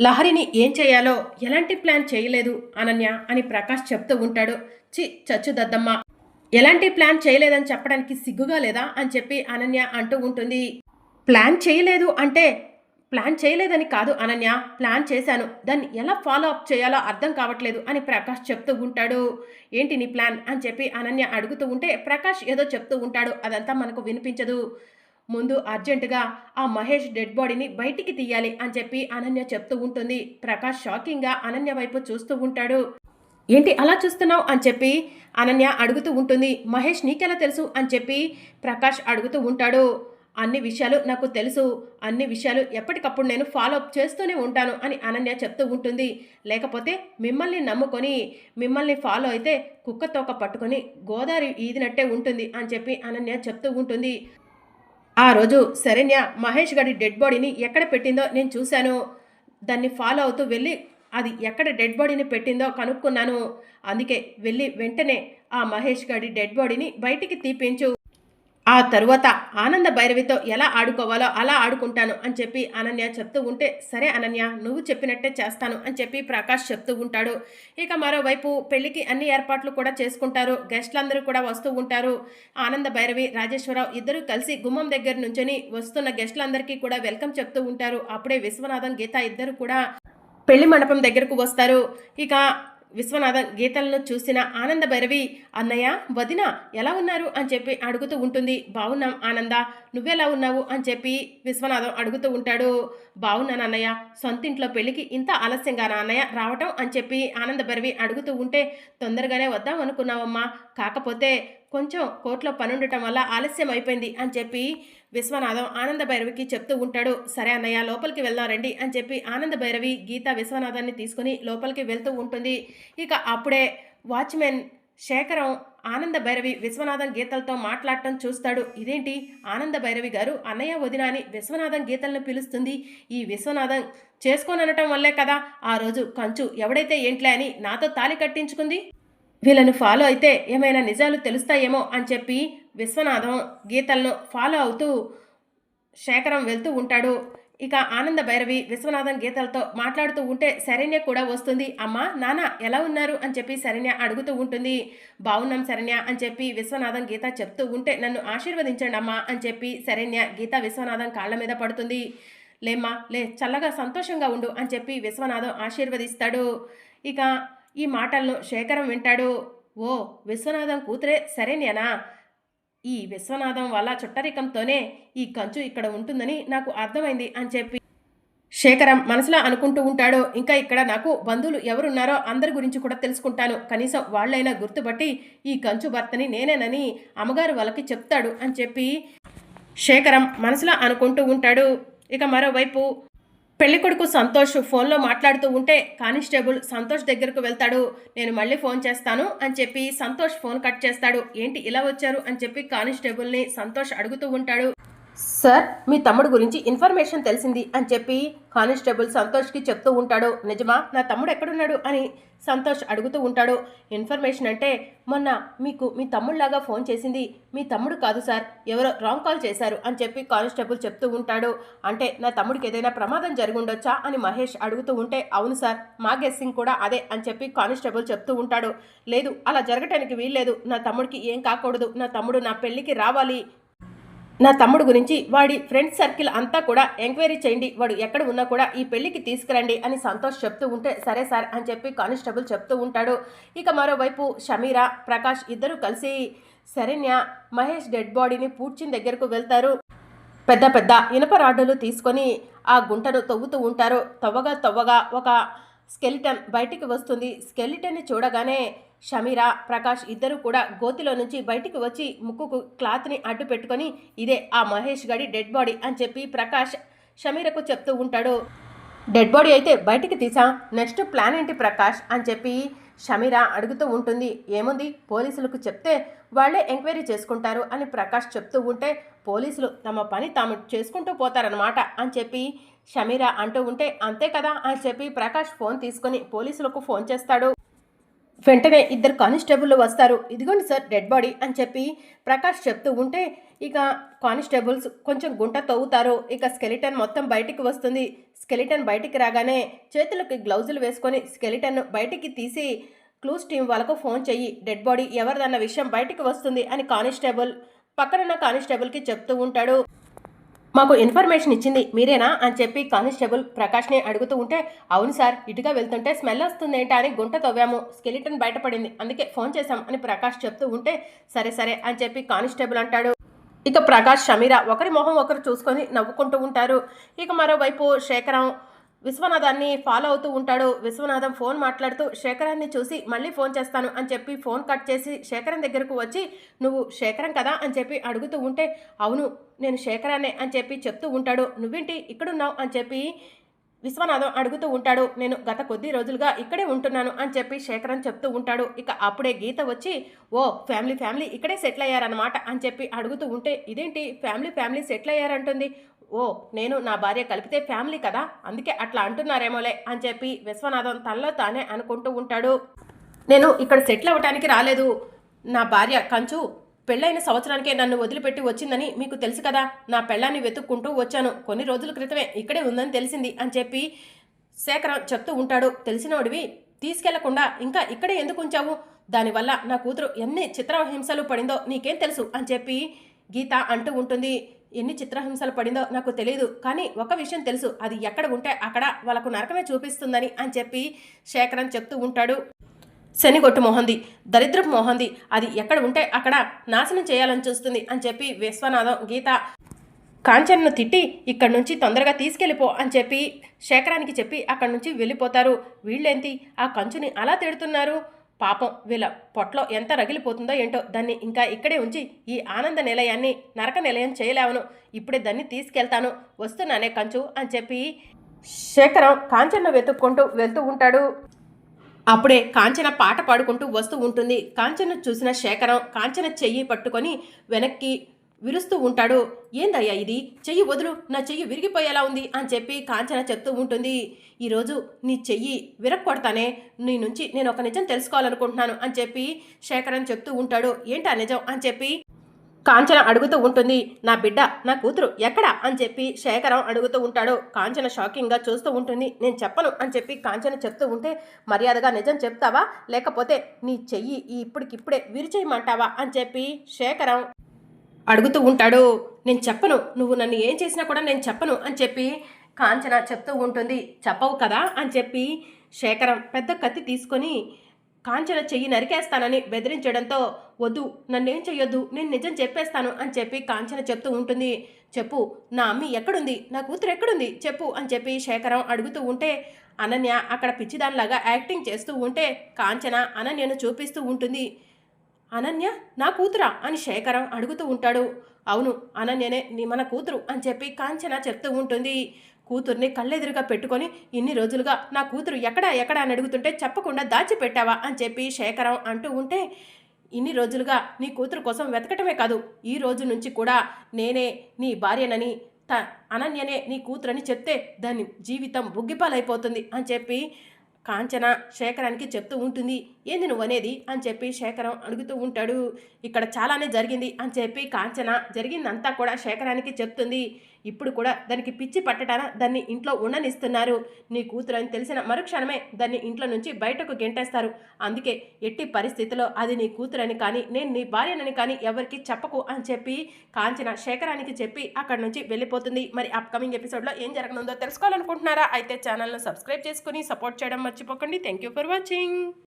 లహరిని ఏం చేయాలో ఎలాంటి ప్లాన్ చేయలేదు అనన్య అని ప్రకాష్ చెప్తూ ఉంటాడు. చి చచ్చు దద్దమ్మ. ఎలాంటి ప్లాన్ చేయలేదని చెప్పడానికి సిగ్గుగా లేదా అని చెప్పి అనన్య అంటూ ఉంటుంది. ప్లాన్ చేయలేదు అంటే ప్లాన్ చేయలేదని కాదు అనన్య. ప్లాన్ చేశాను. దాన్ని ఎలా ఫాలో అప్ చేయాలో అర్థం కావట్లేదు అని ప్రకాష్ చెప్తూ ఉంటాడు. ఏంటి నీ ప్లాన్ అని చెప్పి అనన్య అడుగుతూ ఉంటే ప్రకాష్ ఏదో చెప్తూ ఉంటాడు. అదంతా మనకు వినిపించదు. ముందు అర్జెంటుగా ఆ మహేష్ డెడ్ బాడీని బయటికి తీయాలి అని చెప్పి అనన్య చెప్తూ ఉంటుంది. ప్రకాష్ షాకింగ్గా అనన్య వైపు చూస్తూ ఉంటాడు. ఏంటి అలా చూస్తున్నావు? అని చెప్పి అనన్య అడుగుతూ ఉంటుంది. మహేష్ నీకెలా తెలుసు? అని చెప్పి ప్రకాష్ అడుగుతూ ఉంటాడు. అన్ని విషయాలు నాకు తెలుసు. అన్ని విషయాలు ఎప్పటికప్పుడు నేను ఫాలో అప్ చేస్తూనే ఉంటాను అని అనన్య చెప్తూ ఉంటుంది. లేకపోతే మిమ్మల్ని నమ్ముకొని మిమ్మల్ని ఫాలో అయితే కుక్క తోక పట్టుకొని గోదావరి ఈదినట్టే ఉంటుంది అని చెప్పి అనన్య చెప్తూ ఉంటుంది. ఆ రోజు శరణ్య మహేష్ గడి డెడ్ బాడీని ఎక్కడ పెట్టిందో నేను చూశాను. దాన్ని ఫాలో అవుతూ వెళ్ళి అది ఎక్కడ డెడ్ బాడీని పెట్టిందో కనుక్కున్నాను. అందుకే వెళ్ళి వెంటనే ఆ మహేష్ గడి డెడ్ బాడీని బయటికి తీపించు. ఆ తరువాత ఆనంద భైరవితో ఎలా ఆడుకోవాలో అలా ఆడుకుంటాను అని చెప్పి అనన్య చెప్తూ ఉంటే సరే అనన్య నువ్వు చెప్పినట్టే చేస్తాను అని చెప్పి ప్రకాష్ చెప్తూ ఉంటాడు. ఇక మరోవైపు పెళ్ళికి అన్ని ఏర్పాట్లు కూడా చేసుకుంటారు. గెస్ట్లందరూ కూడా వస్తూ ఉంటారు. ఆనంద భైరవి రాజేశ్వరరావు ఇద్దరు కలిసి గుమ్మం దగ్గర నుంచొని వస్తున్న గెస్ట్లందరికీ కూడా వెల్కమ్ చెప్తూ ఉంటారు. అప్పుడే విశ్వనాథం గీత ఇద్దరు కూడా పెళ్ళి మండపం దగ్గరకు వస్తారు. ఇక విశ్వనాథ గీతలను చూసిన ఆనంద భైరవి అన్నయ్య వదిన ఎలా ఉన్నారు? అని చెప్పి అడుగుతూ ఉంటుంది. బాగున్నాం ఆనంద. నువ్వెలా ఉన్నావు? అని చెప్పి విశ్వనాథం అడుగుతూ ఉంటాడు. బాగున్నాను అన్నయ్య. సొంతింట్లో పెళ్ళికి ఇంత ఆలస్యంగా అన్నయ్య? రావటం? అని చెప్పి ఆనంద భైరవి అడుగుతూ ఉంటే తొందరగానే వద్దాం అనుకున్నావమ్మా. కాకపోతే కొంచెం కోర్టులో పనుండటం వల్ల ఆలస్యం అయిపోయింది అని చెప్పి విశ్వనాథం ఆనంద భైరవికి చెప్తూ ఉంటాడు సరే అన్నయ్య లోపలికి వెళ్దాం రండి అని చెప్పి ఆనంద భైరవి గీత విశ్వనాథాన్ని తీసుకుని లోపలికి వెళ్తూ ఉంటుంది. ఇక అప్పుడే వాచ్మెన్ శేఖరం ఆనంద భైరవి విశ్వనాథం గీతలతో మాట్లాడటం చూస్తాడు. ఇదేంటి? ఆనంద భైరవి గారు అన్నయ్య వదిన అని విశ్వనాథం గీతలను పిలుస్తుంది. ఈ విశ్వనాథం చేసుకోననటం వల్లే కదా ఆ రోజు కంచు ఎవడైతే ఏంట్లే అని నాతో తాలి కట్టించుకుంది. వీళ్ళను ఫాలో అయితే ఏమైనా నిజాలు తెలుస్తాయేమో అని చెప్పి విశ్వనాథం గీతలను ఫాలో అవుతూ శేఖరం వెళ్తూ ఉంటాడు. ఇక ఆనంద భైరవి విశ్వనాథం గీతలతో మాట్లాడుతూ ఉంటే శరణ్య కూడా వస్తుంది. అమ్మా నాన్న ఎలా ఉన్నారు? అని చెప్పి శరణ్య అడుగుతూ ఉంటుంది. బాగున్నాం శరణ్య అని చెప్పి విశ్వనాథం గీత చెప్తూ ఉంటే నన్ను ఆశీర్వదించండి అమ్మా అని చెప్పి శరణ్య గీత విశ్వనాథం కాళ్ళ మీద పడుతుంది. లేమ్మా లే చల్లగా సంతోషంగా ఉండు అని చెప్పి విశ్వనాథం ఆశీర్వదిస్తాడు. ఇక ఈ మాటలను శేఖరం వింటాడు. ఓ విశ్వనాథం కూతురే సరేనేనా ఈ విశ్వనాథం వల్ల చుట్టరికంతోనే ఈ కంచు ఇక్కడ ఉంటుందని నాకు అర్థమైంది అని చెప్పి శేఖరం మనసులో అనుకుంటూ ఉంటాడు. ఇంకా ఇక్కడ నాకు బంధువులు ఎవరున్నారో అందరి గురించి కూడా తెలుసుకుంటాను. కనీసం వాళ్ళైనా గుర్తుపట్టి ఈ కంచు భర్తని నేనేనని అమ్మగారు వాళ్ళకి చెప్తాడు అని చెప్పి శేఖరం మనసులో అనుకుంటూ ఉంటాడు. ఇక మరోవైపు పెళ్ళికొడుకు సంతోష్ ఫోన్లో మాట్లాడుతూ ఉంటే కానిస్టేబుల్ సంతోష్ దగ్గరకు వెళ్తాడు. నేను మళ్ళీ ఫోన్ చేస్తాను అని చెప్పి సంతోష్ ఫోన్ కట్ చేస్తాడు. ఏంటి ఇలా వచ్చారు అని చెప్పి కానిస్టేబుల్ని సంతోష్ అడుగుతూ ఉంటాడు. సార్ మీ తమ్ముడు గురించి ఇన్ఫర్మేషన్ తెలిసింది అని చెప్పి కానిస్టేబుల్ సంతోష్కి చెప్తూ ఉంటాడు. నిజమా? నా తమ్ముడు ఎక్కడున్నాడు? అని సంతోష్ అడుగుతూ ఉంటాడు. ఇన్ఫర్మేషన్ అంటే మొన్న మీకు మీ తమ్ముళ్ళాగా ఫోన్ చేసింది మీ తమ్ముడు కాదు సార్. ఎవరో రాంగ్ కాల్ చేశారు అని చెప్పి కానిస్టేబుల్ చెప్తూ ఉంటాడు. అంటే నా తమ్ముడికి ఏదైనా ప్రమాదం జరుగుండొచ్చా అని మహేష్ అడుగుతూ ఉంటే అవును సార్ మా గెస్సింగ్ కూడా అదే అని చెప్పి కానిస్టేబుల్ చెప్తూ ఉంటాడు. లేదు అలా జరగటానికి వీల్లేదు. నా తమ్ముడికి ఏం కాకూడదు. నా తమ్ముడు నా పెళ్ళికి రావాలి. నా తమ్ముడు గురించి వాడి ఫ్రెండ్స్ సర్కిల్ అంతా కూడా ఎంక్వైరీ చేయండి. వాడు ఎక్కడ ఉన్నా కూడా ఈ పెళ్ళికి తీసుకురండి అని సంతోష్ చెప్తూ ఉంటే సరే సార్ అని చెప్పి కానిస్టేబుల్ చెప్తూ ఉంటాడు. ఇక మరోవైపు షమీరా ప్రకాష్ ఇద్దరు కలిసి శరణ్య మహేష్ డెడ్ బాడీని పూడ్చిన దగ్గరకు వెళ్తారు. పెద్ద పెద్ద ఇనుప రాడ్డులు తీసుకొని ఆ గుంటను తవ్వుతూ ఉంటారు. తవ్వగా తవ్వగా ఒక స్కెలిటన్ బయటికి వస్తుంది. స్కెలిటన్ని చూడగానే షమీరా ప్రకాష్ ఇద్దరు కూడా గోతిలో నుంచి బయటికి వచ్చి ముక్కుకు క్లాత్ని అడ్డు పెట్టుకొని ఇదే ఆ మహేష్ గడి డెడ్ బాడీ అని చెప్పి ప్రకాష్ షమీరకు చెప్తూ ఉంటాడు. డెడ్ బాడీ అయితే బయటికి తీసాం. నెక్స్ట్ ప్లాన్ ఏంటి ప్రకాష్? అని చెప్పి షమీరా అడుగుతూ ఉంటుంది. ఏముంది? పోలీసులకు చెప్తే వాళ్ళే ఎంక్వైరీ చేసుకుంటారు అని ప్రకాష్ చెప్తూ ఉంటే పోలీసులు తమ పని తాము చేసుకుంటూ పోతారనమాట అని చెప్పి షమీరా అంటూ ఉంటే అంతే కదా? అని చెప్పి ప్రకాష్ ఫోన్ తీసుకొని పోలీసులకు ఫోన్ చేస్తాడు. వెంటనే ఇద్దరు కానిస్టేబుల్ వస్తారు. ఇదిగోండి సార్ డెడ్ బాడీ అని చెప్పి ప్రకాష్ చెప్తూ ఉంటే ఇక కానిస్టేబుల్స్ కొంచెం గుంట తవ్వుతారు. ఇక స్కెలిటన్ మొత్తం బయటికి వస్తుంది. స్కెలిటన్ బయటికి రాగానే చేతులకి గ్లౌజులు వేసుకొని స్కెలిటన్ బయటికి తీసి క్లూస్ టీం వాళ్ళకు ఫోన్ చెయ్యి డెడ్ బాడీ ఎవరిదన్న విషయం బయటికి వస్తుంది అని కానిస్టేబుల్ పక్కనున్న కానిస్టేబుల్కి చెప్తూ ఉంటాడు. మాకు ఇన్ఫర్మేషన్ ఇచ్చింది మీరేనా అని చెప్పి కానిస్టేబుల్ ప్రకాష్ని అడుగుతూ ఉంటే అవును సార్ ఇటుగా వెళ్తుంటే స్మెల్ వస్తుంది ఏంటా అని గుంట తవ్వాము స్కెలిటన్ బయటపడింది. అందుకే ఫోన్ చేశాం అని ప్రకాష్ చెప్తూ ఉంటే సరే సరే అని చెప్పి కానిస్టేబుల్ అంటాడు. ఇక ప్రకాష్ షమీర ఒకరి మొహం ఒకరు చూసుకొని నవ్వుకుంటూ ఉంటారు. ఇక మరోవైపు శేఖరం విశ్వనాథాన్ని ఫాలో అవుతూ ఉంటాడు. విశ్వనాథం ఫోన్ మాట్లాడుతూ శేఖరాన్ని చూసి మళ్ళీ ఫోన్ చేస్తాను అని చెప్పి ఫోన్ కట్ చేసి శేఖరం దగ్గరకు వచ్చి నువ్వు శేఖరం కదా? అని చెప్పి అడుగుతూ ఉంటే అవును నేను శేఖరానే అని చెప్పి చెప్తూ ఉంటాడు. నువ్వేంటి ఇక్కడున్నావు? అని చెప్పి విశ్వనాథం అడుగుతూ ఉంటాడు. నేను గత కొద్ది రోజులుగా ఇక్కడే ఉంటున్నాను అని చెప్పి శేఖరం చెప్తూ ఉంటాడు. ఇక అప్పుడే గీత వచ్చి ఓ ఫ్యామిలీ ఫ్యామిలీ ఇక్కడే సెటిల్ అయ్యారనమాట అని చెప్పి అడుగుతూ ఉంటే ఇదేంటి ఫ్యామిలీ ఫ్యామిలీ సెటిల్ అయ్యారంటుంది. ఓ నేను నా భార్య కలిపితే ఫ్యామిలీ కదా? అందుకే అట్లా అంటున్నారేమోలే అని చెప్పి విశ్వనాథం తనలో తానే అనుకుంటూ ఉంటాడు. నేను ఇక్కడ సెటిల్ అవ్వటానికి రాలేదు. నా భార్య కంచు పెళ్ళైన సంవత్సరానికే నన్ను వదిలిపెట్టి వచ్చిందని మీకు తెలుసు కదా? నా పెళ్ళాన్ని వెతుక్కుంటూ వచ్చాను. కొన్ని రోజుల క్రితమే ఇక్కడే ఉందని తెలిసింది అని చెప్పి శేఖరం చెప్తూ ఉంటాడు. తెలిసినోడివి తీసుకెళ్ళకుండా ఇంకా ఇక్కడే ఎందుకు ఉంచావు? దానివల్ల నా కూతురు ఎన్ని చిత్రహింసలు పడిందో నీకేం తెలుసు అని చెప్పి గీత అంటూ ఉంటుంది. ఎన్ని చిత్రహింసలు పడిందో నాకు తెలియదు కానీ ఒక విషయం తెలుసు అది ఎక్కడ ఉంటే అక్కడ వాళ్ళకు నరకమే చూపిస్తుందని అని చెప్పి శేఖరన్ చెప్తూ ఉంటాడు. శనిగొట్టు మోహంది దరిద్రపు మోహంది అది ఎక్కడ ఉంటే అక్కడ నాశనం చేయాలని చూస్తుంది అని చెప్పి విశ్వనాథం గీత కాంచన్ను తిట్టి ఇక్కడి నుంచి తొందరగా తీసుకెళ్ళిపో అని చెప్పి శేఖరానికి చెప్పి అక్కడి నుంచి వెళ్ళిపోతారు. వీళ్ళేంటి? ఆ కంచుని అలా తిడుతున్నారు? పాపం వీళ్ళ పొట్లో ఎంత రగిలిపోతుందో ఏంటో దాన్ని ఇంకా ఇక్కడే ఉంచి ఈ ఆనంద నిలయాన్ని నరక నిలయం చేయలేవను. ఇప్పుడే దాన్ని తీసుకెళ్తాను. వస్తున్నానే కంచు అని చెప్పి శేఖరం కాంచన్ను వెతుక్కుంటూ వెళ్తూ ఉంటాడు. అప్పుడే కాంచన పాట పాడుకుంటూ వస్తూ ఉంటుంది. కాంచన చూసిన శేఖరం కాంచన చెయ్యి పట్టుకొని వెనక్కి విరుస్తూ ఉంటాడు. ఏందయ్యా ఇది? చెయ్యి వదులు. నా చెయ్యి విరిగిపోయేలా ఉంది అని చెప్పి కాంచన చెప్తూ ఉంటుంది. ఈరోజు నీ చెయ్యి విరక్కొడతానే. నీ నుంచి నేను ఒక నిజం తెలుసుకోవాలనుకుంటున్నాను అని చెప్పి శేఖరం చెప్తూ ఉంటాడు. ఏంటా నిజం? అని చెప్పి కాంచన అడుగుతూ ఉంటుంది. నా బిడ్డ నా కూతురు ఎక్కడ? అని చెప్పి శేఖరం అడుగుతూ ఉంటాడు. కాంచన షాకింగ్గా చూస్తూ ఉంటుంది. నేను చెప్పను అని చెప్పి కాంచన చెప్తూ ఉంటే మర్యాదగా నిజం చెప్తావా? లేకపోతే నీ చెయ్యి ఇప్పటికిప్పుడే విరిచేయమంటావా? అని చెప్పి శేఖరం అడుగుతూ ఉంటాడు నేను చెప్పను నువ్వు నన్ను ఏం చేసినా కూడా నేను చెప్పను అని చెప్పి కాంచన చెప్తూ ఉంటుంది. చెప్పవు కదా అని చెప్పి శేఖరం పెద్ద కత్తి తీసుకొని కాంచన చెయ్యి నరికేస్తానని బెదిరించడంతో వద్దు నన్నేం చెయ్యొద్దు నేను నిజం చెప్పేస్తాను అని చెప్పి కాంచన చెప్తూ ఉంటుంది. చెప్పు నా అమ్మి ఎక్కడుంది? నా కూతురు ఎక్కడుంది? చెప్పు అని చెప్పి శేఖరం అడుగుతూ ఉంటే అనన్య అక్కడ పిచ్చిదానిలాగా యాక్టింగ్ చేస్తూ ఉంటే కాంచన అనన్యను చూపిస్తూ ఉంటుంది. అనన్య నా కూతురా అని శేఖరం అడుగుతూ ఉంటాడు. అవును అనన్యనే నీ మన కూతురు అని చెప్పి కాంచన చెప్తూ ఉంటుంది. కూతుర్ని కళ్ళెదురుగా పెట్టుకొని ఇన్ని రోజులుగా నా కూతురు ఎక్కడా ఎక్కడా అని అడుగుతుంటే చెప్పకుండా దాచిపెట్టావా అని చెప్పి శేఖరం అంటూ ఉంటే ఇన్ని రోజులుగా నీ కూతురు కోసం వెతకటమే కాదు ఈ రోజు నుంచి కూడా నేనే నీ భార్యనని త అనన్యనే నీ కూతురని చెప్తే దాని జీవితం బుగ్గిపాలైపోతుంది అని చెప్పి కాంచన శేఖరానికి చెప్తూ ఉంటుంది. ఏంది నువ్వు అనేది అని చెప్పి శేఖరం అడుగుతూ ఉంటాడు. ఇక్కడ చాలానే జరిగింది అని చెప్పి కాంచన జరిగిందంతా కూడా శేఖరానికి చెప్తుంది. ఇప్పుడు కూడా దానికి పిచ్చి పట్టటాన దాన్ని ఇంట్లో ఉండనిస్తున్నారు. నీ కూతురు అని తెలిసిన మరుక్షణమే దాన్ని ఇంట్లో నుంచి బయటకు గెంటేస్తారు. అందుకే ఎట్టి పరిస్థితిలో అది నీ కూతురని కానీ నేను నీ భార్యనని కానీ ఎవరికి చెప్పకు అని చెప్పి కాంచన శేఖరానికి చెప్పి అక్కడ నుంచి వెళ్ళిపోతుంది. మరి అప్కమింగ్ ఎపిసోడ్లో ఏం జరగనుందో తెలుసుకోవాలనుకుంటున్నారా? అయితే ఛానల్ను సబ్స్క్రైబ్ చేసుకుని సపోర్ట్ చేయడం మర్చిపోకండి. Thank you for watching